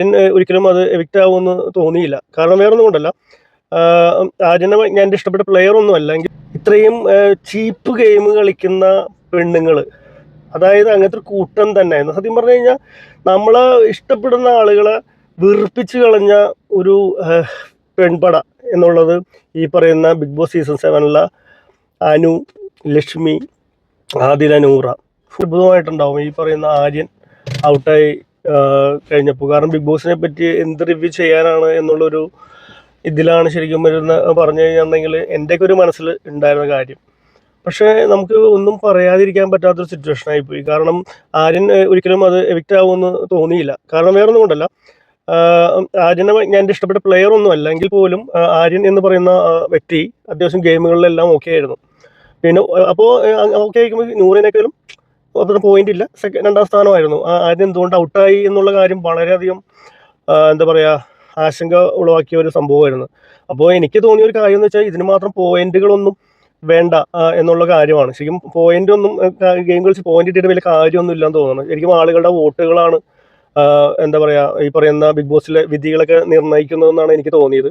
എന്നെ ഒരിക്കലും അത് എവിക്റ്റ് ആവുമെന്ന് തോന്നിയില്ല. കാരണം വേറൊന്നും കൊണ്ടല്ല. ആര്യനെ ഞാൻ ഇഷ്ടപ്പെട്ട പ്ലെയർ ഒന്നും അല്ല. എങ്കിൽ ഇത്രയും ചീപ്പ് ഗെയിം കളിക്കുന്ന പെണ്ണുങ്ങൾ അതായത് അങ്ങനത്തെ ഒരു കൂട്ടം തന്നെ. സത്യം പറഞ്ഞു കഴിഞ്ഞാൽ നമ്മളെ ഇഷ്ടപ്പെടുന്ന ആളുകളെ വെറുപ്പിച്ച് കളഞ്ഞ ഒരു പെൺപട എന്നുള്ളത് ഈ പറയുന്ന ബിഗ് ബോസ് സീസൺ സെവനിലെ അനു ലക്ഷ്മി ആദില നൂറ അത്ഭുതമായിട്ടുണ്ടാവും ഈ പറയുന്ന ആര്യൻ ഔട്ടായി കഴിഞ്ഞപ്പോൾ. കാരണം ബിഗ് ബോസിനെ പറ്റി എന്ത് റിവ്യൂ ചെയ്യാനാണ് എന്നുള്ളൊരു ഇതിലാണ് ശരിക്കും വരുന്ന പറഞ്ഞു കഴിഞ്ഞിട്ടുണ്ടെങ്കിൽ എന്റെയൊക്കെ ഒരു മനസ്സിൽ ഉണ്ടായിരുന്ന കാര്യം. പക്ഷേ നമുക്ക് ഒന്നും പറയാതിരിക്കാൻ പറ്റാത്തൊരു സിറ്റുവേഷൻ ആയിപ്പോയി. കാരണം ആര്യൻ ഒരിക്കലും അത് എവിക്റ്റ് ആവുമെന്ന് തോന്നിയില്ല. കാരണം വേറെ ഒന്നും കൊണ്ടല്ല ആര്യനെ ഞാൻ ഇഷ്ടപ്പെട്ട പ്ലെയർ ഒന്നും അല്ല. എങ്കിൽ പോലും ആര്യൻ എന്ന് പറയുന്ന വ്യക്തി അത്യാവശ്യം ഗെയിമുകളിലെല്ലാം ഓക്കെ ആയിരുന്നു. പിന്നെ അപ്പോൾ ഓക്കെ ആയിരിക്കുമ്പോൾ നൂറിനേക്കാളും അത്ര പോയിന്റ് ഇല്ല. സെക്കൻഡ് രണ്ടാം സ്ഥാനമായിരുന്നു. ആദ്യം എന്തുകൊണ്ട് ഔട്ടായി എന്നുള്ള കാര്യം വളരെയധികം എന്താ പറയുക ആശങ്ക ഉളവാക്കിയ ഒരു സംഭവമായിരുന്നു. അപ്പോൾ എനിക്ക് തോന്നിയ ഒരു കാര്യം എന്ന് വെച്ചാൽ ഇതിന് മാത്രം പോയിന്റുകളൊന്നും വേണ്ട എന്നുള്ള കാര്യമാണ്. ശരിക്കും പോയിന്റ് ഒന്നും ഗെയിം കളിച്ച് പോയിന്റ് ഇട്ടിട്ട് വലിയ കാര്യമൊന്നും ഇല്ലെന്ന് തോന്നുന്നു. ശരിക്കും ആളുകളുടെ വോട്ടുകളാണ് എന്താ പറയുക ഈ പറയുന്ന ബിഗ് ബോസിലെ വിധികളൊക്കെ നിർണയിക്കുന്നതെന്നാണ് എനിക്ക് തോന്നിയത്.